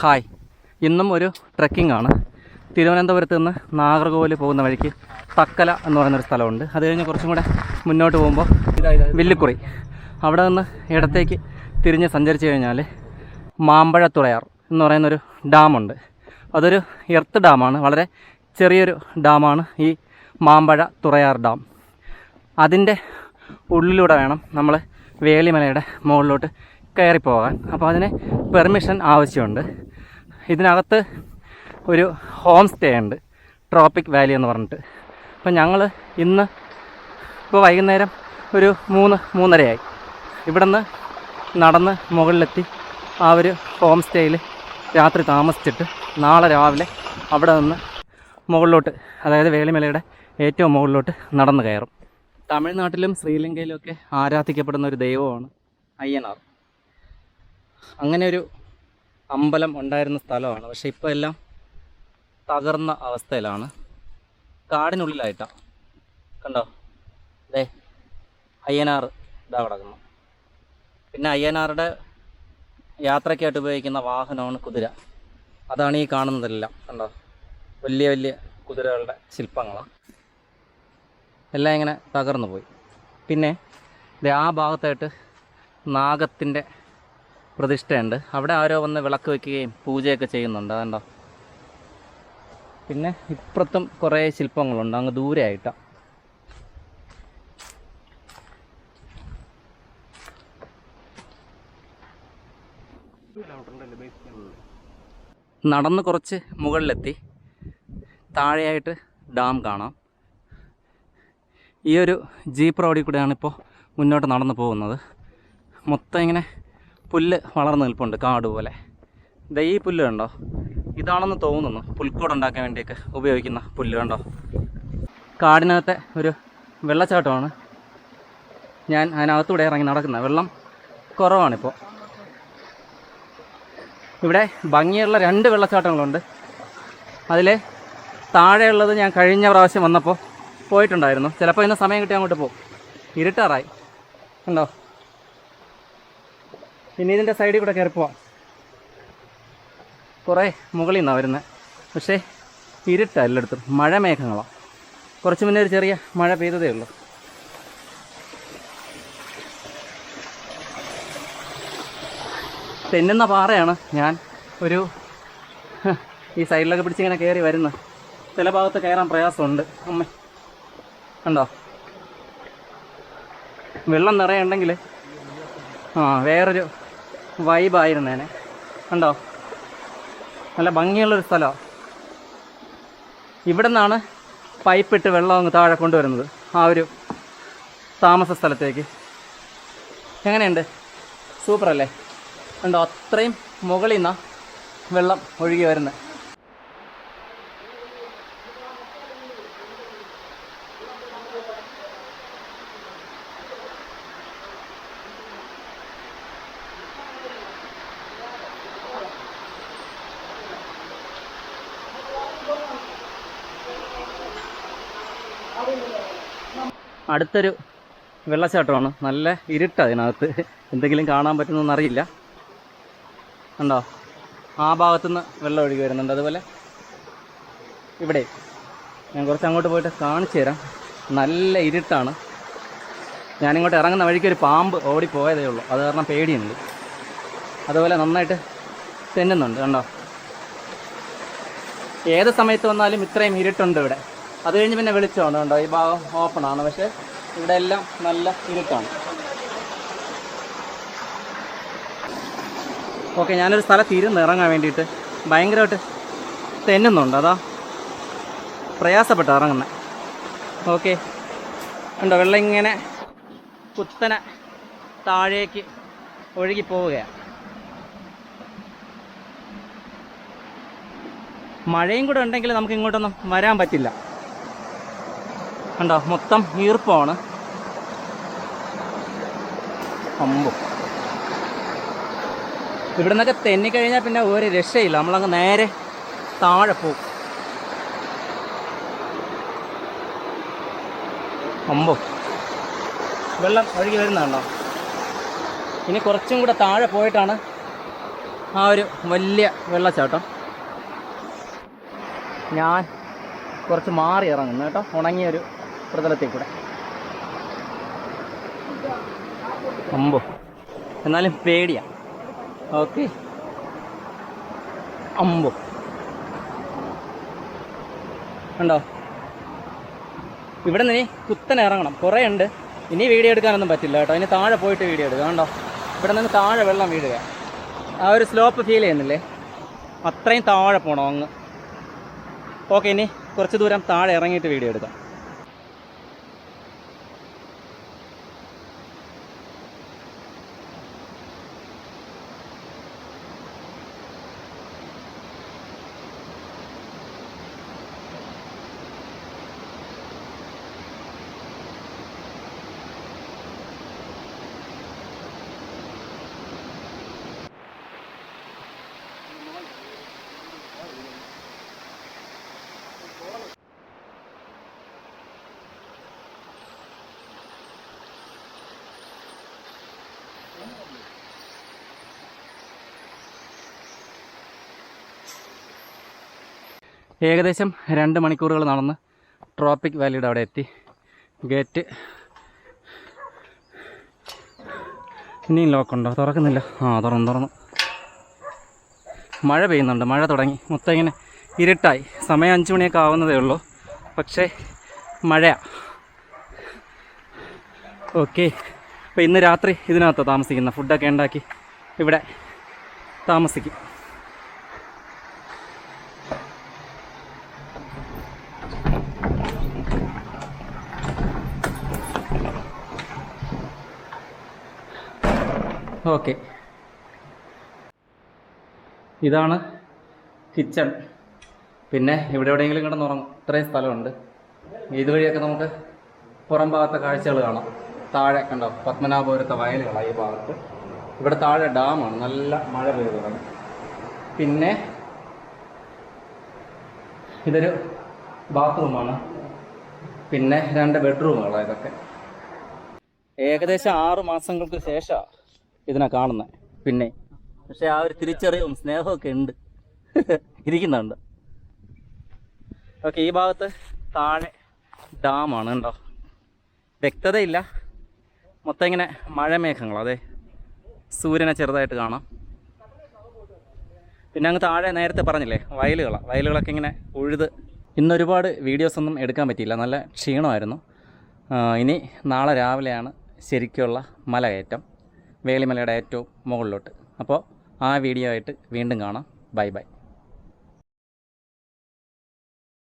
Hi. ഇന്നും ഒരു trekking ആണ്. തിരുവനന്തപുരത്ത് നിന്ന് നാഗർകോവിൽ പോകുന്ന വഴിക്ക് തക്കല എന്ന് പറയുന്നൊരു സ്ഥലമുണ്ട്. അത് കഴിഞ്ഞ് കുറച്ചും കൂടെ മുന്നോട്ട് പോകുമ്പോൾ വില്ലുക്കുറി. അവിടെ നിന്ന് ഇടത്തേക്ക് തിരിഞ്ഞ് സഞ്ചരിച്ച് കഴിഞ്ഞാൽ മാമ്പഴത്തുളയാർ എന്ന് പറയുന്നൊരു ഡാമുണ്ട്. അതൊരു എർത്ത് ഡാമാണ്. വളരെ ചെറിയൊരു ഡാമാണ് ഈ മാമ്പഴ തുറയാർ ഡാം. അതിന്റെ ഉള്ളിലൂടെ വേണം നമ്മൾ വേലിമലയുടെ മുകളിലോട്ട് കയറി പോകാൻ അപ്പോൾ അതിന് പെർമിഷൻ ആവശ്യമുണ്ട്. ഇതിനകത്ത് ഒരു ഹോം സ്റ്റേ ഉണ്ട്. ട്രോപ്പിക് വാലി എന്ന് പറഞ്ഞിട്ട്. അപ്പോൾ ഞങ്ങൾ ഇന്ന് ഇപ്പോൾ വൈകുന്നേരം ഒരു മൂന്ന് മൂന്നരയായി. ഇവിടുന്ന് നടന്ന് മുകളിലെത്തി ആ ഒരു ഹോം സ്റ്റേയിൽ രാത്രി താമസിച്ചിട്ട് നാളെ രാവിലെ അവിടെ നിന്ന് മുകളിലോട്ട് അതായത് വേളിമലയുടെ ഏറ്റവും മുകളിലോട്ട് നടന്നു കയറും. തമിഴ്നാട്ടിലും ശ്രീലങ്കയിലും ഒക്കെ ആരാധിക്കപ്പെടുന്ന ഒരു ദൈവമാണ് അയ്യനാർ. അങ്ങനെ ഒരു അമ്പലം ഉണ്ടായിരുന്ന സ്ഥലമാണ്. പക്ഷേ ഇപ്പോൾ എല്ലാം തകർന്ന അവസ്ഥയിലാണ്. കാടിനുള്ളിലായിട്ടാണ് കണ്ടോ? അതെ അയ്യനാർ ഇതാ കിടക്കുന്നു. പിന്നെ അയ്യനാറുടെ യാത്രയ്ക്കായിട്ട് ഉപയോഗിക്കുന്ന വാഹനമാണ് കുതിര. അതാണ് ഈ കാണുന്നതെല്ലാം. കണ്ടോ? വലിയ വലിയ കുതിരകളുടെ ശില്പങ്ങളാണ് എല്ലാം ഇങ്ങനെ തകർന്നു പോയി. പിന്നെ ആ ഭാഗത്തായിട്ട് നാഗത്തിന്റെ പ്രതിഷ്ഠയുണ്ട്. അവിടെ ആരോ വന്ന് വിളക്ക് വയ്ക്കുകയും പൂജയൊക്കെ ചെയ്യുന്നുണ്ട്. അതുണ്ടോ പിന്നെ ഇപ്പുറത്തും കുറേ ശില്പങ്ങളുണ്ട്. അങ്ങ് ദൂരെ ആയിട്ടാണ് നടന്ന് കുറച്ച് മുകളിലെത്തി. താഴെയായിട്ട് ഡാം കാണാം. ഈ ഒരു ജീപ്പ് റോഡിൽ കൂടെയാണ് ഇപ്പോൾ മുന്നോട്ട് നടന്നു പോകുന്നത്. മൊത്തം ഇങ്ങനെ പുല്ല് വളർന്നു നിൽപ്പുണ്ട് കാട് പോലെ. ഇതാ ഈ പുല്ല് കണ്ടോ? ഇതാണെന്ന് തോന്നുന്നു പുൽക്കൂട് ഉണ്ടാക്കാൻ വേണ്ടിയൊക്കെ ഉപയോഗിക്കുന്ന പുല്ല് കണ്ടോ? കാടിനകത്തെ ഒരു വെള്ളച്ചാട്ടമാണ്. ഞാൻ അതിനകത്തൂടെ ഇറങ്ങി നടക്കുന്നത് വെള്ളം കുറവാണിപ്പോൾ ഇവിടെ ഭംഗിയുള്ള രണ്ട് വെള്ളച്ചാട്ടങ്ങളുണ്ട്. അതിൽ താഴെയുള്ളത് ഞാൻ കഴിഞ്ഞ പ്രാവശ്യം വന്നപ്പോൾ പോയിട്ടുണ്ടായിരുന്നു. ചിലപ്പോൾ ഇന്ന് സമയം കിട്ടി അങ്ങോട്ട് പോകും. ഇരുട്ടാറായി. ഉണ്ടോ പിന്നെ ഇതിന്റെ സൈഡിൽ കൂടെ കയറി പോവാം. കുറേ മുകളിൽ നിന്നാണ് വരുന്നത് പക്ഷേ ഇരുട്ടാണ് എല്ലായിടത്തും. മഴ മേഘങ്ങളാണ് കുറച്ച് മുന്നേ ഒരു ചെറിയ മഴ പെയ്തതേ ഉള്ളൂ. തെന്നുന്ന പാറയാണ് ഞാൻ ഒരു ഈ സൈഡിലൊക്കെ പിടിച്ചിങ്ങനെ കയറി വരുന്നത് ചില ഭാഗത്ത് കയറാൻ പ്രയാസമുണ്ട്. അമ്മ. ഉണ്ടോ വെള്ളം നിറയുണ്ടെങ്കിൽ ആ വേറൊരു വൈബായിരുന്നേനെ. കണ്ടോ? നല്ല ഭംഗിയുള്ളൊരു സ്ഥലമാണ് ഇവിടെ നിന്നാണ് പൈപ്പിട്ട് വെള്ളം അങ്ങ് താഴെ കൊണ്ടുവരുന്നത് ആ ഒരു താമസ സ്ഥലത്തേക്ക്. എങ്ങനെയുണ്ട്? സൂപ്പറല്ലേ? കണ്ടോ? അത്രയും മുകളിൽ നിന്നാണ് വെള്ളം ഒഴുകി വരുന്നത്. അടുത്തൊരു വെള്ളച്ചാട്ടമാണ്. നല്ല ഇരുട്ടാണ് അതിനകത്ത്. എന്തെങ്കിലും കാണാൻ പറ്റുന്നൊന്നും അറിയില്ല. ഉണ്ടോ ആ ഭാഗത്തുനിന്ന് വെള്ളം ഒഴുകി വരുന്നുണ്ട്. അതുപോലെ ഇവിടെ ഞാൻ കുറച്ച് അങ്ങോട്ട് പോയിട്ട് കാണിച്ചു തരാം. നല്ല ഇരുട്ടാണ്. ഞാനിങ്ങോട്ട് ഇറങ്ങുന്ന വഴിക്ക് ഒരു പാമ്പ് ഓടിപ്പോയതേ ഉള്ളൂ. അത് കാരണം പേടിയുണ്ട്. അതുപോലെ നന്നായിട്ട് തെന്നുന്നുണ്ട്. കണ്ടോ? ഏത് സമയത്ത് വന്നാലും ഇത്രയും ഇരുട്ടുണ്ട് ഇവിടെ. അത് കഴിഞ്ഞ് പിന്നെ വെളിച്ചമാണ്. കേട്ടോ ഈ ഭാഗം ഓപ്പൺ ആണ്. പക്ഷേ ഇവിടെ എല്ലാം നല്ല ഇരുട്ടാണ്. ഓക്കെ ഞാനൊരു സ്ഥലത്ത് ഇരുന്ന് ഇറങ്ങാൻ വേണ്ടിയിട്ട് ഭയങ്കരമായിട്ട് തെന്നുന്നുണ്ട്. അതാ പ്രയാസപ്പെട്ട് ഇറങ്ങുന്നത് ഓക്കെ ഉണ്ടോ വെള്ളം ഇങ്ങനെ കുത്തനെ താഴേക്ക് ഒഴുകി പോവുകയാണ്. മഴയും കൂടെ ഉണ്ടെങ്കിൽ നമുക്ക് ഇങ്ങോട്ടൊന്നും വരാൻ പറ്റില്ല. കണ്ടോ മൊത്തം ഈർപ്പമാണ്. അമ്പു. ഇവിടെ നിന്നൊക്കെ തെന്നിക്കഴിഞ്ഞാൽ പിന്നെ ഒരു രക്ഷയില്ല. നമ്മളങ്ങ് നേരെ താഴെ പോകും അമ്പോ. വെള്ളം ഒഴുകി വരുന്നുണ്ടോ ഇനി കുറച്ചും കൂടെ താഴെ പോയിട്ടാണ് ആ ഒരു വലിയ വെള്ളച്ചാട്ടം. ഞാൻ കുറച്ച് മാറി ഇറങ്ങുന്നു കേട്ടോ. ഉണങ്ങിയ ഒരു പ്രതലത്തിൽ കൂടെ അമ്പോ. എന്നാലും പേടിയാ. ഓക്കെ. അമ്പോ. ഉണ്ടോ ഇവിടെ നിന്ന് ഇനി കുത്തനെ ഇറങ്ങണം. കുറേ ഉണ്ട്. ഇനി വീഡിയോ എടുക്കാനൊന്നും പറ്റില്ല കേട്ടോ. ഇനി താഴെ പോയിട്ട് വീഡിയോ എടുക്കാം. കേട്ടോ ഇവിടെ നിന്ന് താഴെ വെള്ളം വീഴുക. ആ ഒരു സ്ലോപ്പ് ഫീൽ ചെയ്യുന്നില്ലേ? അത്രയും താഴെ പോകണം അങ്ങ്. ഓക്കെ ഇനി കുറച്ച് ദൂരം താഴെ ഇറങ്ങിയിട്ട് വീഡിയോ എടുക്കാം. ഏകദേശം രണ്ട് മണിക്കൂറുകൾ നടന്ന് ട്രോപ്പിക് വാലിയുടെ അവിടെ എത്തി. ഗേറ്റ് ഇനിയും ലോക്കുണ്ടോ തുറക്കുന്നില്ല. ആ തുറന്നു തുറന്നു. മഴ പെയ്യുന്നുണ്ട്. മഴ തുടങ്ങി. മൊത്തം ഇങ്ങനെ ഇരുട്ടായി. സമയം അഞ്ച് മണിയൊക്കെ ആവുന്നതേ ഉള്ളൂ. പക്ഷേ മഴയാ. ഓക്കെ. അപ്പോൾ ഇന്ന് രാത്രി ഇതിനകത്താണ് താമസിക്കുന്ന ഫുഡൊക്കെ ഉണ്ടാക്കി ഇവിടെ താമസിക്കും. ഓക്കെ. ഇതാണ് കിച്ചൺ. പിന്നെ ഇവിടെ എവിടെയെങ്കിലും കിടന്നുറങ്ങും ഇത്രയും സ്ഥലമുണ്ട്. ഇതുവഴിയൊക്കെ നമുക്ക് പുറം ഭാഗത്തെ കാഴ്ചകൾ കാണാം. താഴെ കണ്ടോ? പത്മനാഭപുരത്തെ വയലുകളാണ് ഈ ഭാഗത്ത്. ഇവിടെ താഴെ ഡാമാണ്. നല്ല മഴ പെയ്തു പിന്നെ ഇതൊരു ബാത്റൂമാണ്. പിന്നെ രണ്ട് ബെഡ്റൂമുകളാണ് ഇതൊക്കെ. ഏകദേശം ആറു മാസങ്ങൾക്ക് ശേഷമാണ് ഇതിനെ കാണുന്നത് പിന്നെ പക്ഷെ ആ ഒരു തിരിച്ചറിവും സ്നേഹമൊക്കെ ഉണ്ട്. ഇരിക്കുന്നുണ്ട്. ഓക്കെ ഈ ഭാഗത്ത് താഴെ ഡാമാണ് കണ്ടോ? വ്യക്തതയില്ല. മൊത്തം ഇങ്ങനെ മഴമേഘങ്ങൾ അതെ സൂര്യനെ ചെറുതായിട്ട് കാണാം. പിന്നെ അങ്ങ് താഴെ നേരത്തെ പറഞ്ഞില്ലേ വയലുകളാണ് വയലുകളൊക്കെ ഇങ്ങനെ ഉഴുത്. ഇന്നൊരുപാട് വീഡിയോസ് ഒന്നും എടുക്കാൻ പറ്റിയില്ല നല്ല ക്ഷീണമായിരുന്നു. ഇനി നാളെ രാവിലെയാണ് ശരിക്കുള്ള മലകയറ്റം വേലിമലയുടെ ഏറ്റവും മുകളിലോട്ട്. അപ്പോൾ ആ വീഡിയോ ആയിട്ട് വീണ്ടും കാണാം. Bye bye.